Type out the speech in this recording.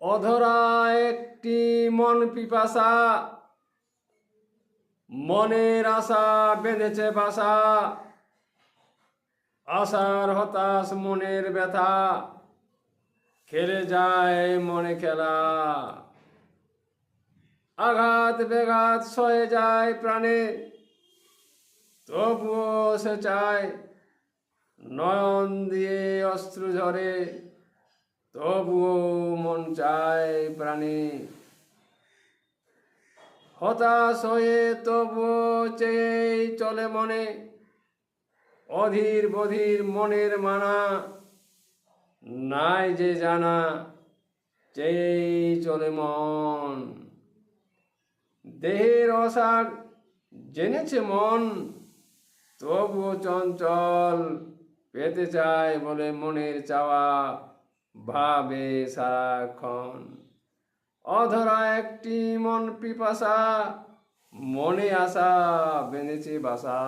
অধরা একটি মন পিপাসা, মনের আশা বেঁধেছে বাসা, আশার হতাশ মনের ব্যথা, খেলে যায় মনে খেলা। আঘাত বেঘাত সয়ে যায় প্রাণে, তবুও সে চায় নয়ন দিয়ে অশ্রু ঝরে। তবুও মন চায় প্রাণে। হতাশ হয়ে তবুও চেয়েই চলে মনে। অধীর বধির মনের মানা, নাই যে জানা, চেয়েই চলে মন। দেহের অসার জেনেছে মন, তবুও চঞ্চল পেতে চায় বলে মনের চাওয়া। ভাবে সারাক্ষণ। অধরা একটি মন পিপাসা মনে আসা বেঁধেছে বাসা।